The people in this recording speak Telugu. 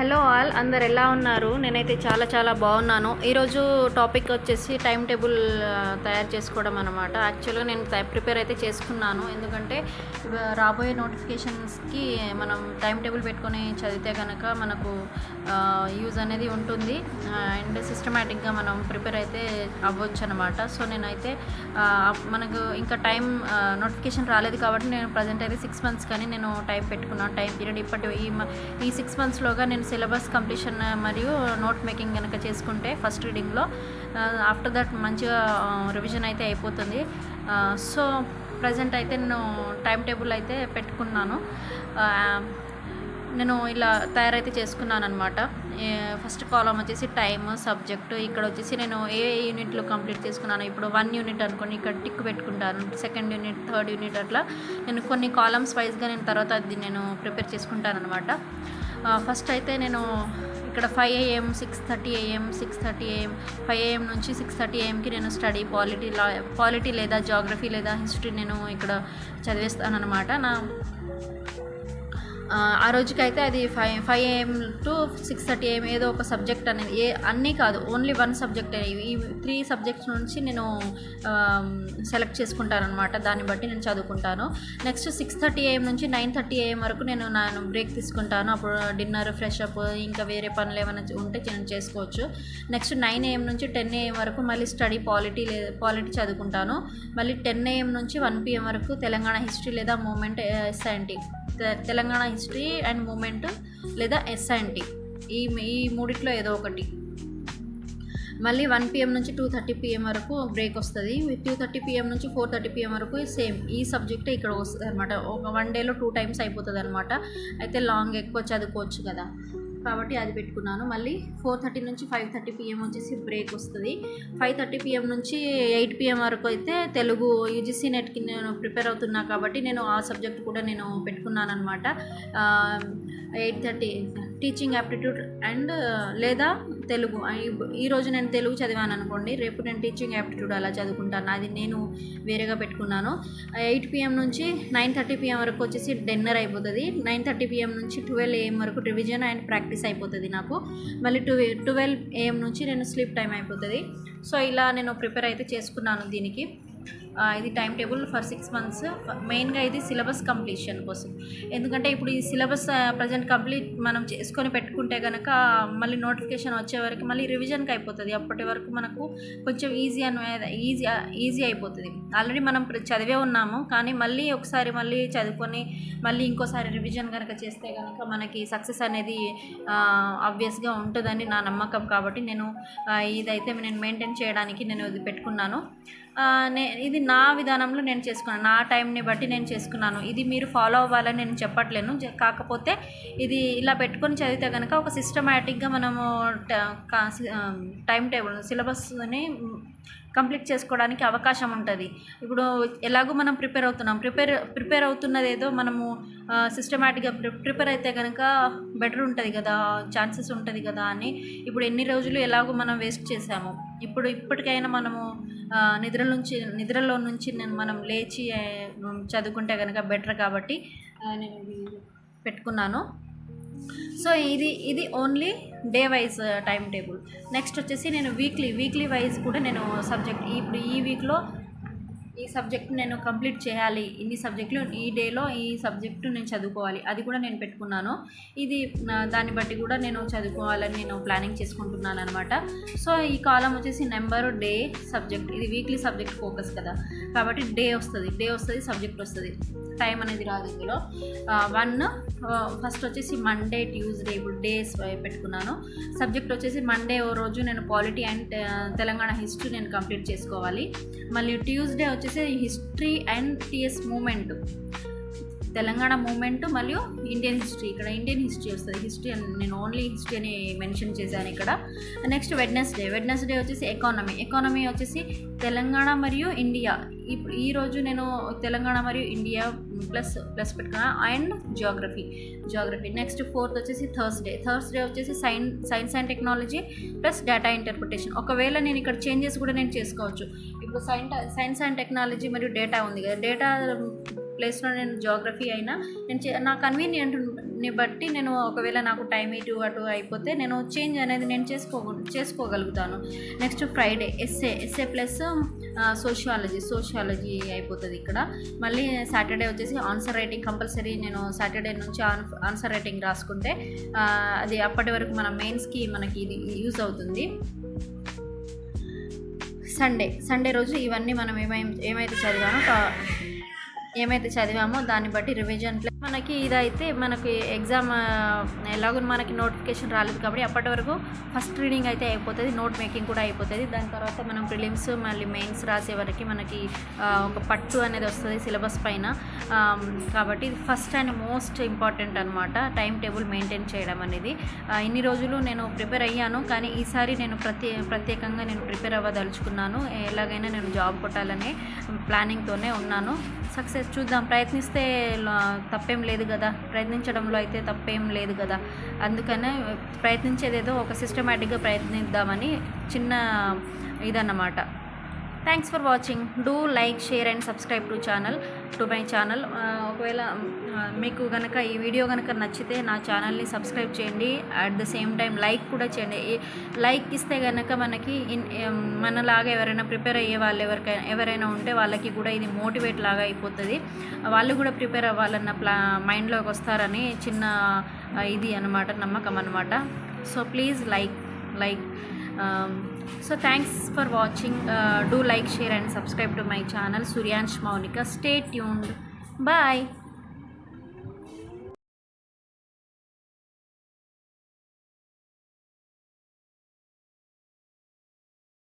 హలో ఆల్ అందరు ఎలా ఉన్నారు? నేనైతే చాలా చాలా బాగున్నాను. ఈరోజు టాపిక్ వచ్చేసి టైం టేబుల్ తయారు చేసుకోవడం అనమాట యాక్చువల్గా నేను ప్రిపేర్ అయితే చేసుకున్నాను. ఎందుకంటే రాబోయే నోటిఫికేషన్స్కి మనం టైం టేబుల్ పెట్టుకొని చదివితే కనుక మనకు యూజ్ అనేది ఉంటుంది. అండ్ సిస్టమేటిక్గా మనం ప్రిపేర్ అయితే అవ్వచ్చు అనమాట సో నేనైతే మనకు ఇంకా టైం నోటిఫికేషన్ రాలేదు కాబట్టి నేను ప్రజెంట్ అయితే సిక్స్ మంత్స్ కానీ నేను టైం పెట్టుకున్నాను. టైం పీరియడ్ ఇప్పటి ఈ ఈ సిక్స్ మంత్స్లోగా నేను సిలబస్ కంప్లీషన్ మరియు నోట్ మేకింగ్ కనుక చేసుకుంటే ఫస్ట్ రీడింగ్లో ఆఫ్టర్ దట్ మంచిగా రివిజన్ అయితే అయిపోతుంది. సో ప్రజెంట్ అయితే నేను టైం టేబుల్ అయితే పెట్టుకున్నాను. నేను ఇలా తయారైతే చేసుకున్నాను అనమాట ఫస్ట్ కాలం వచ్చేసి టైమ్ సబ్జెక్టు ఇక్కడ వచ్చేసి నేను ఏ యూనిట్లో కంప్లీట్ చేసుకున్నాను. ఇప్పుడు వన్ యూనిట్ అనుకోని ఇక్కడ టిక్ పెట్టుకుంటాను. సెకండ్ యూనిట్ థర్డ్ యూనిట్ అట్లా. నేను కొన్ని కాలమ్స్ వైజ్గా నేను తర్వాత అది నేను ప్రిపేర్ చేసుకుంటాను అనమాట ఫస్ట్ అయితే నేను ఇక్కడ five AM six thirty AM six thirty AM five AM నుంచి సిక్స్ థర్టీ ఏఎంకి నేను స్టడీ పాలిటీ లా పాలిటీ లేదా జాగ్రఫీ లేదా హిస్టరీ నేను ఇక్కడ చదివేస్తానన్నమాట. నా ఆ, రోజుకైతే అది five five AM to six thirty AM ఏదో ఒక సబ్జెక్ట్ అనేది ఏ అన్నీ కాదు ఓన్లీ వన్ సబ్జెక్ట్. ఈ త్రీ సబ్జెక్ట్స్ నుంచి నేను సెలెక్ట్ చేసుకుంటాను అనమాట దాన్ని బట్టి నేను చదువుకుంటాను. నెక్స్ట్ సిక్స్ థర్టీ ఏఎం నుంచి నైన్ థర్టీ ఏఎం వరకు నేను నేను బ్రేక్ తీసుకుంటాను. అప్పుడు డిన్నర్ ఫ్రెష్ అప్ ఇంకా వేరే పనులు ఏమైనా ఉంటే నేను చేసుకోవచ్చు. నెక్స్ట్ నైన్ ఏఎం నుంచి టెన్ ఏఎం వరకు మళ్ళీ స్టడీ పాలిటీ లే పాలిటీ చదువుకుంటాను. మళ్ళీ టెన్ ఏఎం నుంచి వన్ పిఎం వరకు తెలంగాణ హిస్టరీ లేదా మూమెంట్ ఎస్ఐఎన్టీ తెలంగాణ హిస్టరీ అండ్ మూమెంట్ లేదా ఎస్ఐఎన్టీ ఈ ఈ మూడిట్లో ఏదో ఒకటి. మళ్ళీ వన్ పిఎం నుంచి టూ థర్టీ పిఎం వరకు బ్రేక్ వస్తుంది. టూ థర్టీ పిఎం నుంచి ఫోర్ థర్టీ పిఎం వరకు సేమ్ ఈ సబ్జెక్టే ఇక్కడ వస్తుంది అనమాట ఒక వన్ డేలో టూ టైమ్స్ అయిపోతుంది అనమాట అయితే లాంగ్ ఎక్కువ చదువుకోవచ్చు కదా. కాబట్టి అది పెట్టుకున్నాను. మళ్ళీ ఫోర్ థర్టీ నుంచి ఫైవ్ థర్టీ పిఎం వచ్చేసి బ్రేక్ వస్తుంది. ఫైవ్ థర్టీ పిఎం నుంచి ఎయిట్ పిఎం వరకు అయితే తెలుగు యూజీసీ నెట్కి నేను ప్రిపేర్ అవుతున్నా కాబట్టి నేను ఆ సబ్జెక్ట్ కూడా నేను పెట్టుకున్నాను అనమాట eight thirty teaching aptitude and లేదా తెలుగు. ఈ- ఈరోజు నేను తెలుగు చదివాను అనుకోండి రేపు నేను టీచింగ్ యాప్టిట్యూడ్ అలా చదువుకుంటాను. అది నేను వేరేగా పెట్టుకున్నాను. ఎయిట్ పిఎం నుంచి నైన్ థర్టీ పిఎం వరకు వచ్చేసి డిన్నర్ అయిపోతుంది. నైన్ థర్టీ పిఎం నుంచి ట్వెల్వ్ ఏఎం వరకు రివిజన్ అండ్ ప్రాక్టీస్ అయిపోతుంది నాకు. మళ్ళీ ట్వె ట్వెల్వ్ ఏఎం నుంచి నేను స్లీప్ టైం అయిపోతుంది. సో ఇలా నేను ప్రిపేర్ అయితే చేసుకున్నాను దీనికి. ఇది time table for six months. మెయిన్గా ఇది సిలబస్ కంప్లీషన్ కోసం. ఎందుకంటే ఇప్పుడు ఈ సిలబస్ ప్రజెంట్ కంప్లీట్ మనం చేసుకొని పెట్టుకుంటే కనుక మళ్ళీ నోటిఫికేషన్ వచ్చే వరకు మళ్ళీ రివిజన్కి అయిపోతుంది. అప్పటి వరకు మనకు కొంచెం ఈజీ అని ఈజీ ఈజీ అయిపోతుంది. ఆల్రెడీ మనం చదివే ఉన్నాము కానీ మళ్ళీ ఒకసారి మళ్ళీ చదువుకొని మళ్ళీ ఇంకోసారి రివిజన్ కనుక చేస్తే కనుక మనకి సక్సెస్ అనేది ఆబ్వియస్గా ఉంటుందని నా నమ్మకం. కాబట్టి నేను ఇదైతే నేను మెయింటైన్ చేయడానికి నేను ఇది పెట్టుకున్నాను. నే ఇది నా విధానంలో నేను చేసుకున్నాను. నా టైంని బట్టి నేను చేసుకున్నాను. ఇది మీరు ఫాలో అవ్వాలని నేను చెప్పట్లేను. కాకపోతే ఇది ఇలా పెట్టుకొని చదివితే కనుక ఒక సిస్టమేటిక్గా మనము టైం టేబుల్ సిలబస్ని కంప్లీట్ చేసుకోవడానికి అవకాశం ఉంటుంది. ఇప్పుడు ఎలాగో మనం ప్రిపేర్ అవుతున్నాం. ప్రిపేర్ ప్రిపేర్ అవుతున్నది ఏదో మనము సిస్టమేటిక్గా ప్రిపేర్ అయితే కనుక బెటర్ ఉంటుంది కదా ఛాన్సెస్ ఉంటుంది కదా అని ఇప్పుడు ఎన్ని రోజులు ఎలాగో మనం వేస్ట్ చేసాము ఇప్పుడు ఇప్పటికైనా మనము నిద్ర నుంచి నిద్రలో నుంచి నేను మనం లేచి చదువుకుంటే కనుక బెటర్ కాబట్టి నేను పెట్టుకున్నాను. సో ఇది ఇది only day wise time table next వచ్చేసి నేను వీక్లీ వీక్లీ వైజ్ కూడా నేను సబ్జెక్ట్ ఇప్పుడు ఈ వీక్లో ఈ సబ్జెక్ట్ నేను కంప్లీట్ చేయాలి. ఇన్ని సబ్జెక్టులు ఈ డేలో ఈ సబ్జెక్టు నేను చదువుకోవాలి. అది కూడా నేను పెట్టుకున్నాను. ఇది దాన్ని బట్టి కూడా నేను చదువుకోవాలని నేను ప్లానింగ్ చేసుకుంటున్నాను అనమాట సో ఈ కాలం వచ్చేసి నెంబర్ డే సబ్జెక్ట్. ఇది వీక్లీ సబ్జెక్ట్ ఫోకస్ కదా. కాబట్టి డే వస్తుంది. డే వస్తుంది సబ్జెక్ట్ వస్తుంది. టైం అనేది రాదు ఇందులో. వన్ ఫస్ట్ వచ్చేసి మండే ట్యూస్డే ఇప్పుడు డేస్ పెట్టుకున్నాను. సబ్జెక్ట్ వచ్చేసి మండే ఓ రోజు నేను పాలిటీ అండ్ తెలంగాణ హిస్టరీ నేను కంప్లీట్ చేసుకోవాలి. మళ్ళీ ట్యూస్డే వచ్చేసి history and TS movement. Telangana movement మరియు ఇండియన్ హిస్టరీ. ఇక్కడ ఇండియన్ హిస్టరీ వస్తుంది. హిస్టరీ అని నేను ఓన్లీ హిస్టరీ అని మెన్షన్ చేశాను ఇక్కడ. Next Wednesday. వెడ్నెస్డే వచ్చేసి ఎకానమీ. ఎకానమీ వచ్చేసి తెలంగాణ మరియు ఇండియా. ఇప్పుడు ఈ రోజు నేను తెలంగాణ మరియు ఇండియా ప్లస్ ప్లస్ పెట్టుకున్నాను and geography. Geography. Next fourth వచ్చేసి థర్స్డే. థర్స్డే వచ్చేసి sign science and technology plus data interpretation. ఒకవేళ నేను ఇక్కడ చేంజెస్ కూడా నేను చేసుకోవచ్చు. ఇప్పుడు సైన్ సైన్స్ అండ్ టెక్నాలజీ మరియు డేటా ఉంది కదా. డేటా ప్లేస్లో నేను జోగ్రఫీ అయినా నేను చే- నా కన్వీనియంట్ని బట్టి నేను ఒకవేళ నాకు టైం ఇటు అటు అయిపోతే నేను చేంజ్ అనేది నేను చేసుకో చేసుకోగలుగుతాను. Next Friday SA SA plus sociology sociology అయిపోతుంది ఇక్కడ. మళ్ళీ సాటర్డే వచ్చేసి ఆన్సర్ రైటింగ్ కంపల్సరీ నేను సాటర్డే నుంచి ఆన్ ఆన్సర్ రైటింగ్ రాసుకుంటే అది అప్పటి వరకు మన మెయిన్స్కి మనకి ఇది యూజ్ అవుతుంది. సండే సండే రోజు ఇవన్నీ మనం ఏమై ఏమైతే చదివామో ఏమైతే చదివామో దాన్ని బట్టి రివిజన్ ప్లస్ మనకి ఇదైతే మనకి ఎగ్జామ్ ఎలాగో మనకి నోటిఫికేషన్ రాలేదు కాబట్టి అప్పటి వరకు ఫస్ట్ రీడింగ్ అయితే అయిపోతుంది నోట్ మేకింగ్ కూడా అయిపోతుంది. దాని తర్వాత మనం ప్రిలిమ్స్ మళ్ళీ మెయిన్స్ రాసే వరకు మనకి ఒక పట్టు అనేది వస్తుంది సిలబస్ పైన. కాబట్టి ఇది ఫస్ట్ అండ్ మోస్ట్ ఇంపార్టెంట్ అనమాట టైం టేబుల్ మెయింటైన్ చేయడం అనేది. ఇన్ని రోజులు నేను ప్రిపేర్ అయ్యాను కానీ ఈసారి నేను ప్రత్యే ప్రత్యేకంగా నేను ప్రిపేర్ అవ్వదలుచుకున్నాను. ఎలాగైనా నేను జాబ్ కొట్టాలనే ప్లానింగ్తోనే ఉన్నాను. సక్సెస్ చూద్దాం. ప్రయత్నిస్తే తప్పేం లేదు కదా. ప్రయత్నించడంలో అయితే తప్పేం లేదు కదా. అందుకనే ప్రయత్నించేదేదో ఒక సిస్టమేటిక్గా ప్రయత్నిద్దామని చిన్న ఇదన్నమాట. Thanks for watching do like share and subscribe to channel to my channel ఒకవేళ మీకు కనుక ఈ వీడియో కనుక నచ్చితే నా ఛానల్ని సబ్స్క్రైబ్ చేయండి. At the same time like కూడా చేయండి. లైక్ ఇస్తే కనుక మనకి ఇన్ మనలాగా ఎవరైనా ప్రిపేర్ అయ్యే వాళ్ళు ఎవరికైనా ఎవరైనా ఉంటే వాళ్ళకి కూడా ఇది మోటివేట్ లాగా అయిపోతుంది. వాళ్ళు కూడా ప్రిపేర్ అవ్వాలన్న ప్లా మైండ్లోకి వస్తారని చిన్న ఇది అనమాట నమ్మకం అనమాట so please like like so thanks for watching do like share and subscribe to my channel Suryansh Mounika stay tuned Bye!